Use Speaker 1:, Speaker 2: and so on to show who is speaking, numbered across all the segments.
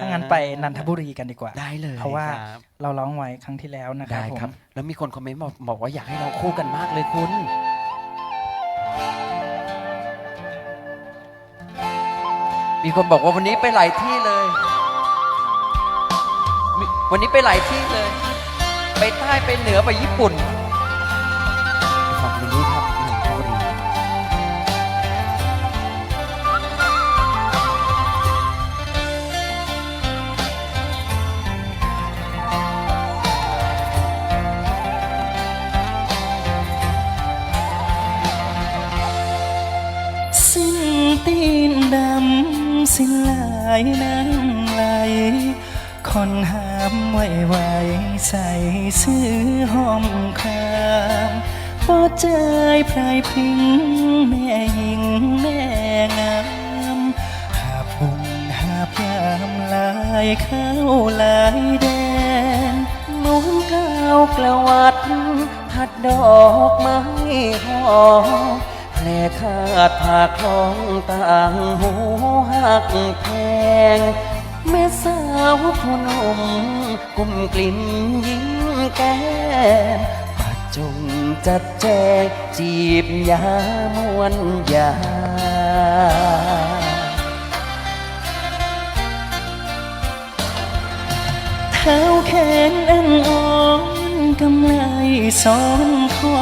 Speaker 1: ถ้างั้นไปนันทบุรีกันดีกว่า
Speaker 2: ได้เลย
Speaker 1: เพราะว่า
Speaker 2: ครับ
Speaker 1: เราร้องไว้ครั้งที่แล้วนะครั
Speaker 2: ได้
Speaker 1: บผม
Speaker 2: ครับ แล้วมีคนคอมเมนต์บอกบอกว่าอยากให้เราคู่กันมากเลยคุณ มีคนบอกว่าวันนี้ไปหลายที่เลยมีวันนี้ไปหลายที่เลย ไปใต้ไปเหนือไปญี่ปุ่น
Speaker 1: ตีนดำสิ้นลายน้ำไหลคนหามไว้ไว้ใส่ซื้อห้อมคามปอใจพรายพิงแม่หิงแม่งามหาบุญหาพยามลายเข้าลายแดน
Speaker 2: มุนก้าวกละวัดพัดดอกไม้หอม แผลขาดผ่าคลองต่างหูหักแพงแม่สาวผู้หนุ่มกุมกลิ่นยิ้มแก้มปัดจงจัดแจงจีบยามวนยา
Speaker 1: เท้าแขนอันอ่อนกำไลซ้อนคอ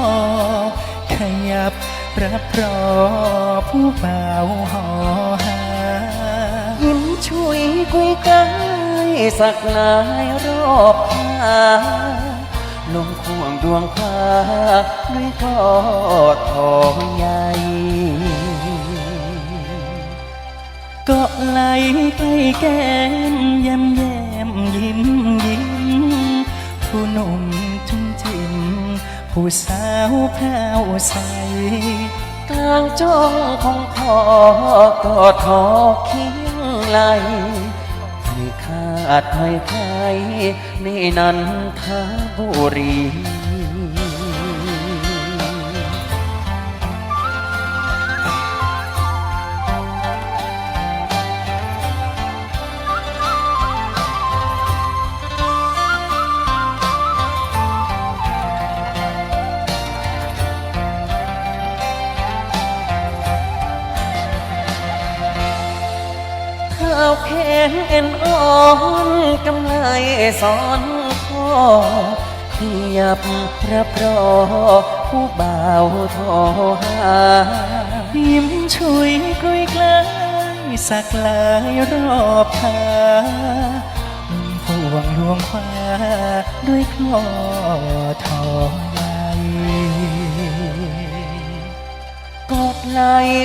Speaker 1: ขยับ รับรอผู้เบาวหอหา
Speaker 2: ยิ้มช่วยกุยกายสักหลายรอบหาลงควงดวงฟ้าด้วยทอดทองใหญ่
Speaker 1: ก็ไหลไปแก้มแย้มแย้มยิ้มยิ้ม ผู้หนุ่มจุ้มจิ้มผู้สาวแพ้วใสา
Speaker 2: งจ้องของคอกอดคอเคียงไหลไม่ขาดไม่ไทยในนันทบุรี เท้าแขนเอ็นอ่อนกำไลสอนคอขยับพรับรอผู้บ่าวทอหา
Speaker 1: ยิ้มช่วยกลุยกลายสักลายรอบพาพวงลวงคว้าด้วยคลอทอใหญ่
Speaker 2: ไหล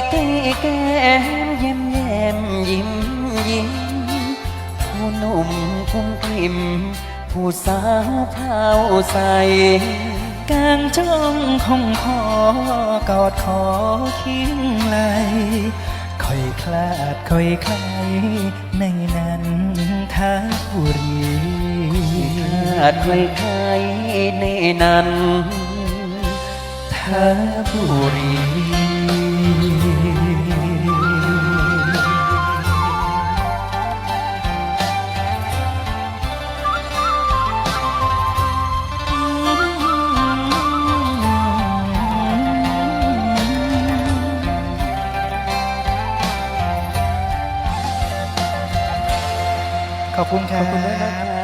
Speaker 2: ใกล้แก้มเย้มแย้มยิ้มยิ้มผู้หนุ่มกุ้มกิ่มผู้สาวเผาใส
Speaker 1: กางจ้องคงคอกอดคอเคียงไหลค่อยคลาดค่อยคลายในนั้นทาบุรีค
Speaker 2: อาจไม่ใครในนั้น
Speaker 1: ทาบุรี ขอบคุณครับ
Speaker 2: ขอบคุณด้วยนะครับ